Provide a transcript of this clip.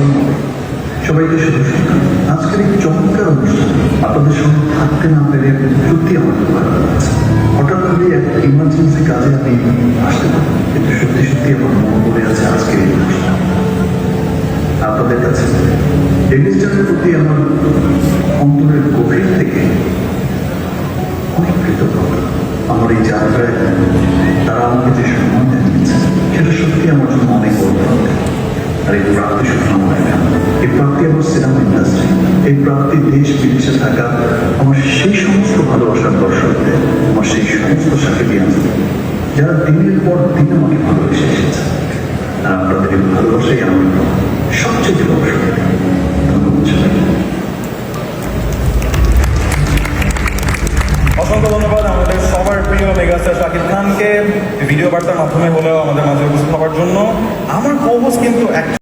আসসালামু সবাইকে শুভ আজকের এই চমৎকার অনুষ্ঠান আপনাদের সঙ্গে থাকতে না পেরে সত্যি আমার হঠাৎ করে এক ইমার্জেন্সি কাজে আমি আসতে পারি। কিন্তু সত্যি সত্যি আমার মন পড়ে আছে আজকের এই অনুষ্ঠান। আপনাদের কাছে টেলিস্টারের প্রতি আমার অন্তরের গভীর থেকে অনেক কৃতজ্ঞতা। আমার এই যাত্রায় আর এই প্রাপ্তি শুধুমাত্র এই প্রাপ্তি আমার সিনেমা ইন্ডাস্ট্রি এই প্রাপ্তি দেশ বিদেশে থাকা আমার সেই সমস্ত ভালোবাসার দর্শকদের আমার সেই সমস্ত সাকিবিয়ান যারা দিনের পর দিন আমাকে ভালোবেসে এসেছে তারা আপনাদের এই ভালোবাসাই আমার সবচেয়ে বড় অসংখ্য ভিডিও বার্তার মাধ্যমে হলেও আমাদের মাঝে উপস্থিত হওয়ার জন্য। আমার কোহোস কিন্তু এক